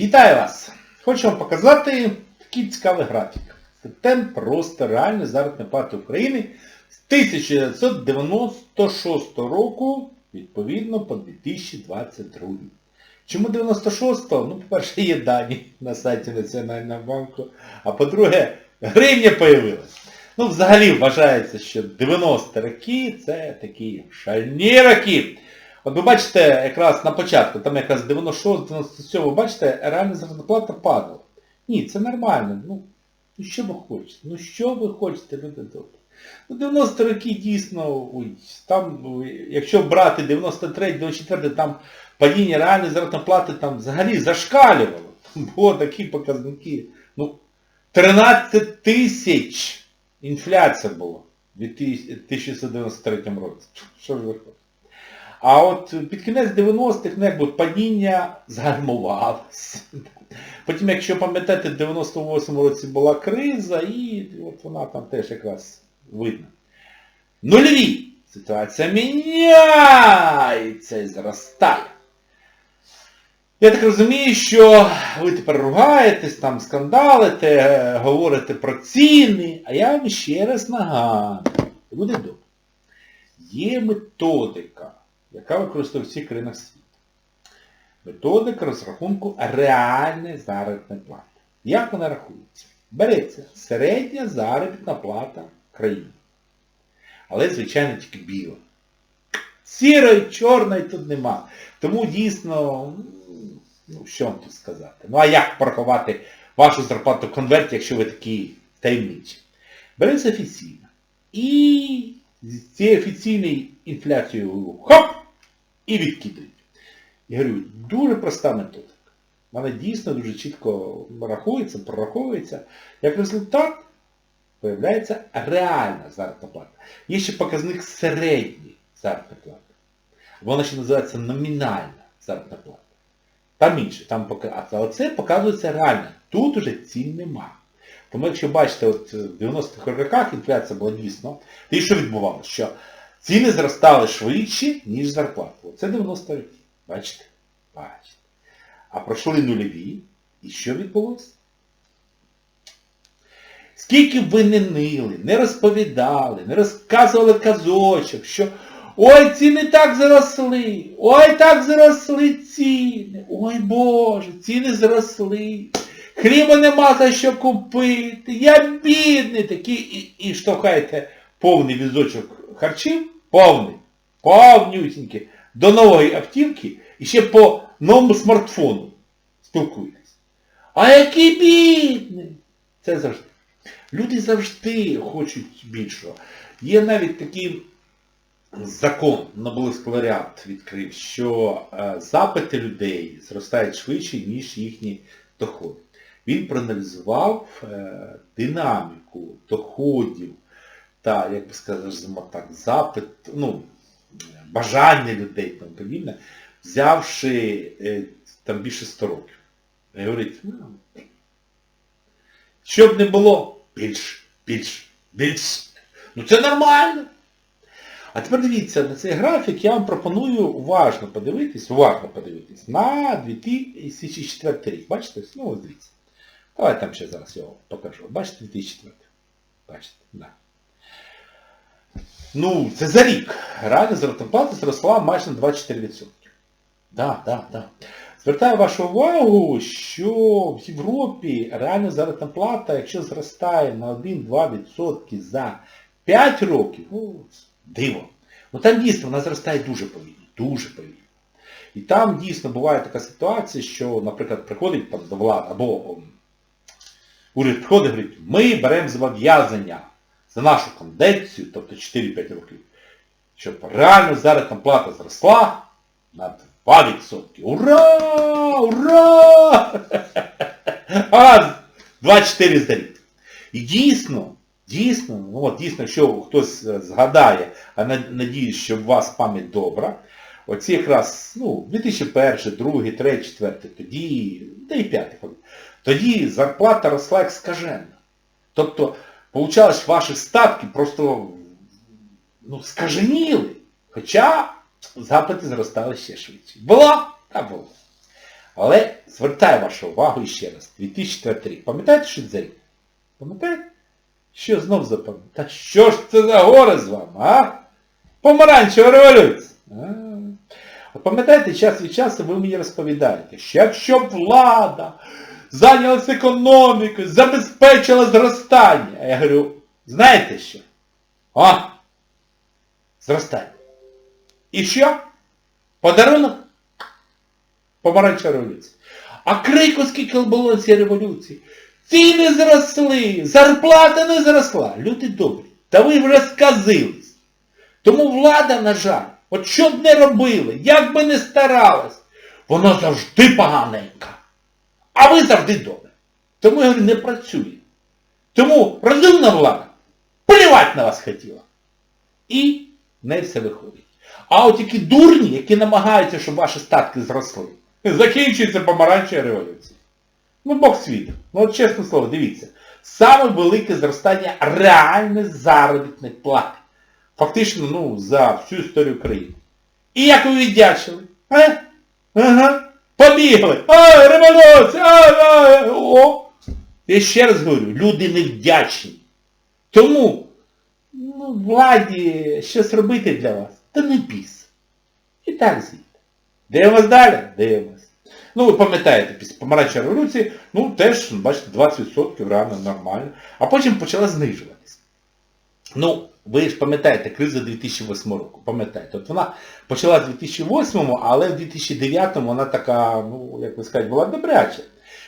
Вітаю вас! Хочу вам показати такий цікавий графік. Це темп росту реальної заробітної плати України з 1996 року, відповідно, по 2022. Чому 96-го? Ну, по-перше, є дані на сайті Національного банку, а по-друге, гривня появилась. Ну, взагалі вважається, що 90 роки це такі шальні роки. От ви бачите, якраз на початку, там якраз 96-97, ви бачите, реальна заробітна плата падала. Ні, це нормально. Ну, ну що ви хочете? Ну що ви хочете, люди добрі? Ну 90 роки дійсно, ой, там, якщо брати 93-94, там падіння реальної заробітної плати там взагалі зашкалювало. Там було такі показники. Ну, 13 тисяч інфляція була в 1993 році. Що ж ви хочете? А от під кінець 90-х, ну якби падіння згальмувалося. Потім, якщо пам'ятаєте, в 98-му році була криза, і от вона там теж якраз видно. Нульові! Ситуація міняється і зростає. Я так розумію, що ви тепер ругаєтесь, там скандалите, говорите про ціни, а я вам ще раз нагадую, буде добре. Є методика, яка використовує в всіх країнах світу. Методика розрахунку реальної заробітної плати. Як вона рахується? Береться середня заробітна плата країни. Але, звичайно, тільки біла. Сірої, чорної тут нема. Тому дійсно, ну що вам тут сказати? Ну а як порахувати вашу зарплату в конверті, якщо ви такі таємничі? Береться офіційно. І з цією офіційною інфляцією хоп! І відкидають. Я говорю, дуже проста методика. Вона дійсно дуже чітко рахується, прораховується. Як результат, появляється реальна заробітна плата. Є ще показник середньої заробітної плати. Вона ще називається номінальна заробітна плата. Там інше, там пока... але це показується реально. Тут уже цін нема. Тому якщо бачите, от в 90-х роках інфляція була дійсно, то і що відбувалося? Що ціни зростали швидше, ніж зарплати. Оце 90 роки. Бачите? Бачите. А пройшли нульові. І що відбулося? Скільки ви не нили, не розповідали, не розказували казочок, що ой, ціни так зросли, ой, так зросли ціни, ой Боже, ціни зросли. Хліба нема за що купити, я бідний такий, і, і штовхаєте повний візочок харчів, повний, повнюсінький, до нової автівки і ще по новому смартфону спілкуєтесь. А який бідний! Це завжди. Люди завжди хочуть більшого. Є навіть такий закон, Нобелевський відкрив, що е, запити людей зростають швидше, ніж їхні доходи. Він проаналізував е, динаміку доходів та, як би сказати, так, запит, ну, бажання людей і тому подібне, взявши е, там більше 100 років. І говорить, ну, щоб не було більш, більш, більш. Ну це нормально. А тепер дивіться, на цей графік я вам пропоную уважно подивитись, уважно подивитись на 2004 рік. Бачите? Ну ось дивіться. Давайте там ще зараз його покажу. Бачите 2004? Бачите? Да. Ну, це за рік. Реальна заробітна зросла майже на 24%. Да, да, да. Звертаю вашу увагу, що в Європі реальна заробітна плата, якщо зростає на 1-2% за 5 років, ну, диво. Ну там дійсно вона зростає дуже повільно, дуже повільно. І там дійсно буває така ситуація, що, наприклад, приходить там до влади, або уряд приходить і говорить, ми беремо зобов'язання за нашу конденцію, тобто 4-5 років, щоб реально заробітна плата зросла на 2%. Ура! Ура! А 24 за. І дійсно, дійсно, ну от дійсно, якщо хтось згадає, а надіюсь, що у вас пам'ять добра, оці якраз, ну, 2001, 2002, 3, 4, тоді, та й 5, тоді зарплата росла як скажена. Тобто, получалось, ваші статки просто ну, скаженіли. Хоча запити зростали ще швидше. Було? Та було. Але звертаю вашу увагу ще раз. 2004 рік. Пам'ятаєте, що це рік? Пам'ятаєте? Що знов запам'ятаєте? Та що ж це за горе з вами, а? Помаранчева революція. А. Пам'ятаєте, час від часу ви мені розповідаєте, що якщо влада зайнялася економікою, забезпечила зростання. А я говорю, знаєте що? О! Зростання. І що? Подарунок? Помаранчева революція. А крику скільки було на революції? Ціни зросли, зарплата не зросла. Люди добрі. Та ви вже сказились. Тому влада, на жаль, от що б не робили, як би не старалась, вона завжди поганенька. А ви завжди добре. Тому я говорю, не працює. Тому розумна влада плівати на вас хотіла. І не все виходить. А от які дурні, які намагаються, щоб ваші статки зросли, закінчується помаранчева революція. Ну, Бог світу. Ну от чесне слово, дивіться. Саме велике зростання реальної заробітної плати. Фактично, ну, за всю історію країни. І як ви віддячили? А? Ага. Побігли. Ай, революція! Ай, ай, о! Я ще раз говорю, люди невдячні. Тому, ну, владі щось робити для вас, та не біс. І так звідти. Дивимось далі? Дивимось. Ну, ви пам'ятаєте, після помаранчевої революції, ну, теж, бачите, 20% реально нормально. А потім почала знижуватись. Ну, ви ж пам'ятаєте, криза 2008 року, пам'ятаєте. От вона почала з 2008, але в 2009 вона така, ну, як би сказати, була добряча.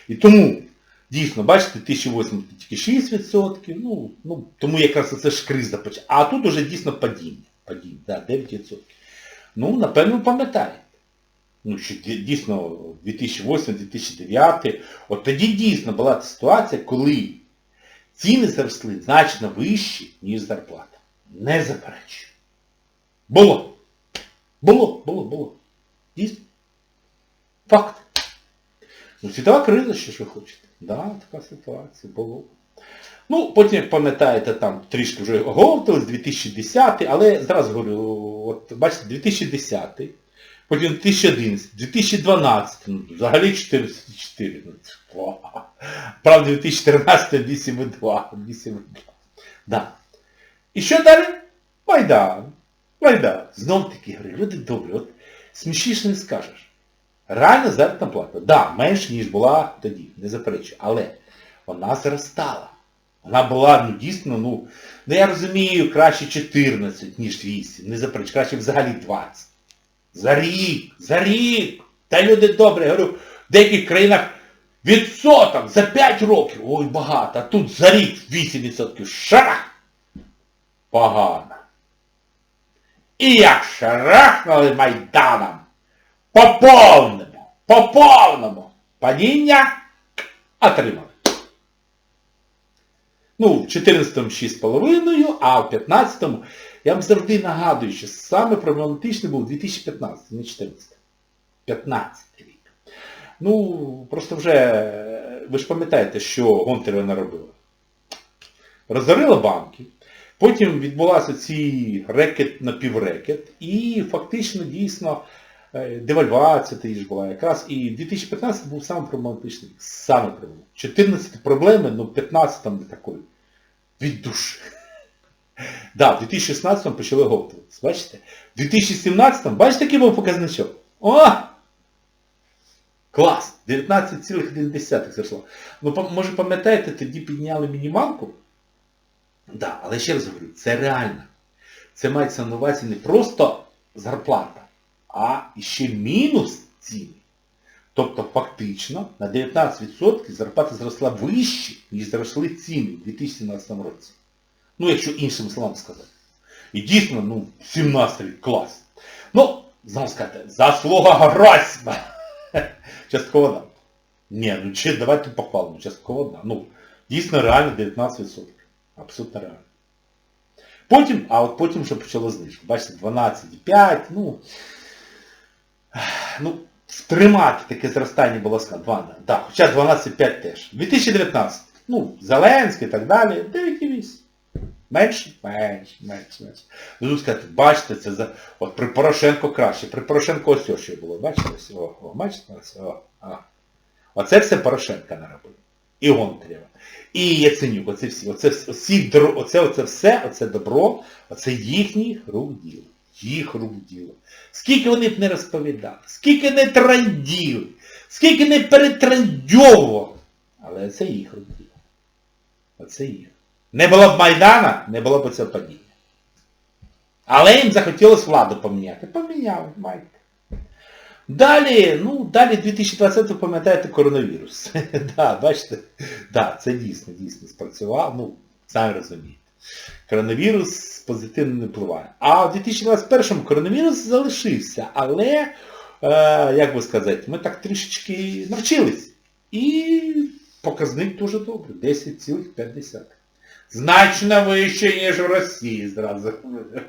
І тому, дійсно, бачите, 2008 тільки 6%, ну, ну, тому якраз це ж криза почала. А тут уже дійсно падіння. Падіння, да, 9%. Ну, напевно, пам'ятаєте. Ну, що дійсно 2008-2009, от тоді дійсно була ситуація, коли ціни зросли значно вищі, ніж зарплата. Не заперечую. Було. Було, було, було. Дійсно. Факт. Ну, світова криза, що ж ви хочете. Да, така ситуація було. Ну, потім, як пам'ятаєте, там трішки вже оговтались, 2010, але зразу говорю, от бачите, 2010, потім 2011, 2012, ну, взагалі 404. Ну. Правда, 2014 8,2. 8,2. Да. І що далі? Майдан. Майдан. Знов таки говорю, люди добрі, от смішніше не скажеш. Реальна заробітна плата. Да, менш, ніж була тоді, не заперечую. Але вона зростала. Вона була, ну, дійсно, ну, ну я розумію, краще 14, ніж 8. Не заперечую, краще взагалі 20. За рік, за рік. Та люди добрі, я говорю, в деяких країнах відсоток за 5 років. Ой, багато. А тут за рік 8%. Шарах! Погано. І як шарахнули Майданом, по повному, по повному падіння отримали. Ну, в 14-му 6,5, а в 15-му, я вам завжди нагадую, що саме проблематичний був 2015, не 14. 15 рік. Ну, просто вже, е, ви ж пам'ятаєте, що Гонтарева наробила. Розорила банки, потім відбулася ці рекет на піврекет, і фактично дійсно е, девальвація тоді ж була якраз. І 2015 був саме проблематичний. Саме проблематичний. 14 проблеми, ну в 15 не такої. Від душі. Да, в 2016 почали говтуватися. Бачите? В 2017 бачите, який був показничок? О! Клас! 19,1 зайшло. Ну, може пам'ятаєте, тоді підняли мінімалку? Да, але ще раз говорю, це реально. Це мається на увазі не просто зарплата, а ще мінус ціни. Тобто фактично на 19% зарплата зросла вище, ніж зросли ціни в 2017 році. Ну, якщо іншими словами сказати. І дійсно, ну, 17 рік клас. Ну, знову сказати, заслуга Гройсмана. Частково да. Ні, ну чи давайте похвалимо, частково да. Ну, дійсно реально 19%. Абсолютно реально. Потім, а от потім вже почало знижку. Бачите, 12,5, ну, ну, стримати таке зростання було складно. Да, хоча 12,5 теж. 2019. Ну, Зеленський і так далі, 9,8. Менше? Менше, менше, менше. Ну, тут сказати, бачите, це за... От при Порошенко краще. При Порошенко ось що ще було. Бачите? Ось, о, о, бачите? Ось, о, о. Оце все Порошенка наробив. І Гонтарєва. І Яценюк, оце всі. Оце, всі, дро- оце, оце все, оце добро, оце їхніх рук діло. Їх рук діло. Скільки вони б не розповідали, скільки не транділи, скільки не перетрандьовували. Але це їх рук діло. Оце їх. Не було б Майдана, не було б цього падіння. Але їм захотілося владу поміняти. Поміняли, майк. Далі, ну, далі 2020 ви пам'ятаєте коронавірус. да, бачите? Да, це дійсно, дійсно спрацював. Ну, самі розумієте. Коронавірус позитивно не впливає. А в 2021-му коронавірус залишився, але, е, як би сказати, ми так трішечки навчились. І показник дуже добрий. 10,5. Значно вище, ніж в Росії зразу.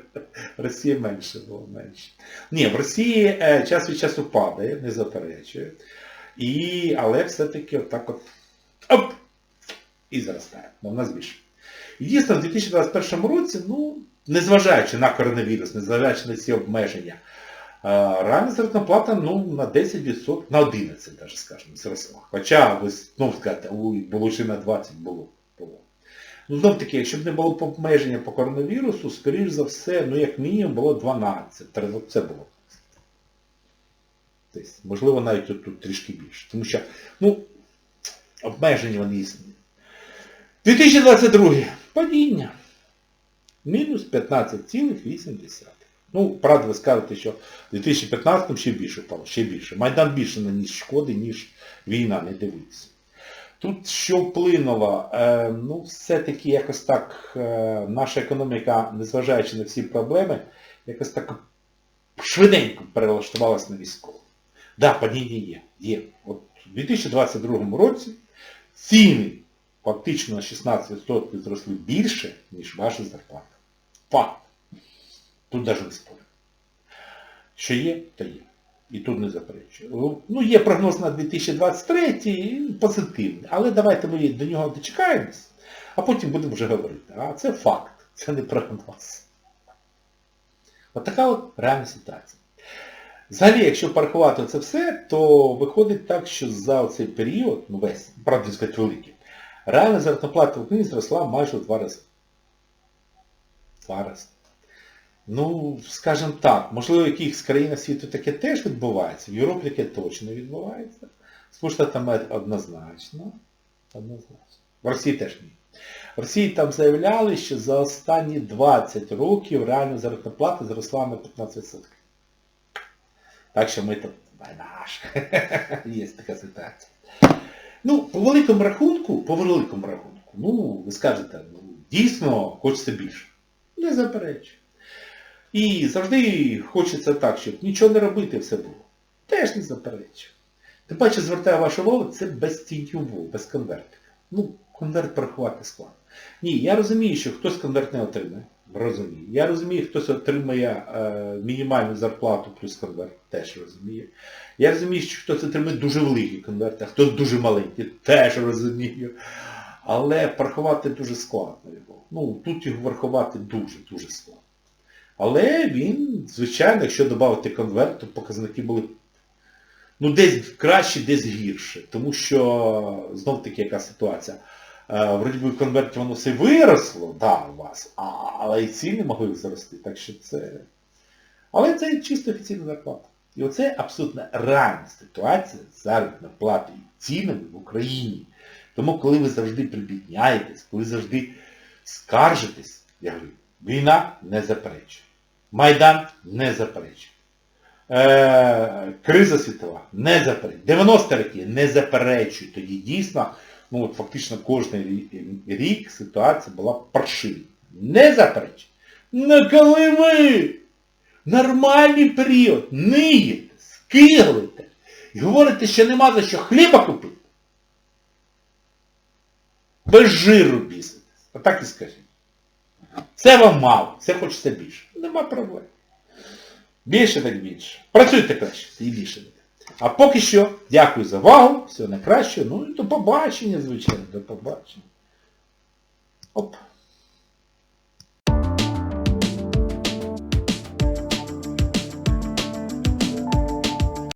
Росія менше було менше. Ні, в Росії е, час від часу падає, не заперечую. І, але все-таки отак от оп, і зростає. Ну, в нас більше. І дійсно, в 2021 році, ну, незважаючи на коронавірус, незважаючи на ці обмеження, реальна заробітна плата ну, на 10%, на 11 навіть, скажімо, зросла. Хоча, ви знову ой, було ще на 20 було. було. Ну, знов таки, якщо б не було обмеження по коронавірусу, скоріш за все, ну як мінімум було 12. Треба- Це було. Тобто, можливо, навіть тут, тут трішки більше. Тому що, ну, обмеження вони існують. 2022. Падіння. Мінус 15,8. Ну, правда, ви скажете, що в 2015-му ще більше впало, ще більше. Майдан більше наніс шкоди, ніж війна, не дивіться. Тут що вплинуло? Е, ну, все-таки якось так е, наша економіка, незважаючи на всі проблеми, якось так швиденько перелаштувалася на військову. Так, да, падіння є. Є. От у 2022 році ціни фактично на 16% зросли більше, ніж ваша зарплата. Факт. Тут навіть не спорю. Що є, то є. І тут не заперечую. Ну, є прогноз на 2023, позитивний. Але давайте ми до нього дочекаємось, а потім будемо вже говорити. А це факт, це не прогноз. От така от реальна ситуація. Взагалі, якщо порахувати це все, то виходить так, що за цей період, ну весь, правда сказати великий, реальна заробітна плата в Україні зросла майже в два рази. Два рази. Ну, скажімо так, можливо, в якихось країнах світу таке теж відбувається. В Європі таке точно відбувається. Сполучені там однозначно. Однозначно. В Росії теж ні. В Росії там заявляли, що за останні 20 років реальна заробітна плата зросла на 15%. Так що ми тут наш. Є така ситуація. Ну, по великому рахунку, по великому рахунку, ну, ви скажете, ну, дійсно хочеться більше. Не заперечую. І завжди хочеться так, щоб нічого не робити, все було. Теж не заперечую. Тим паче звертаю вашу увагу, це без тіньового, без конвертика. Ну, конверт порахувати складно. Ні, я розумію, що хтось конверт не отримає. Розумію. Я розумію, хтось отримає е, мінімальну зарплату плюс конверт. Теж розумію. Я розумію, що хтось отримає дуже великий конверт, а хтось дуже маленький. Теж розумію. Але порахувати дуже складно його. Ну, тут його врахувати дуже-дуже складно. Але він, звичайно, якщо додати конверт, то показники були ну, десь краще, десь гірше. Тому що, знов таки, яка ситуація. Е, вроді би в конверті воно все виросло, да, у вас, а, але і ціни могли зрости. Так що це... Але це чисто офіційна зарплата. І оце абсолютно реальна ситуація з заробітною платою і цінами в Україні. Тому коли ви завжди прибідняєтесь, коли завжди скаржитесь, я говорю, війна не заперечує. Майдан не заперечує. Е, криза світова не заперечує. 90 роки не заперечує. Тоді дійсно, ну от фактично кожен рік ситуація була паршива. Не заперечує. Ну коли ви нормальний період ниєте, скиглите і говорите, що нема за що хліба купити, без жиру біситесь. Отак і скажіть. Це вам мало, це хочеться більше. Нема проблем. Більше так більше. Працюйте краще і більше. А поки що, дякую за увагу, всього найкращого, ну і до побачення, звичайно, до побачення. Оп.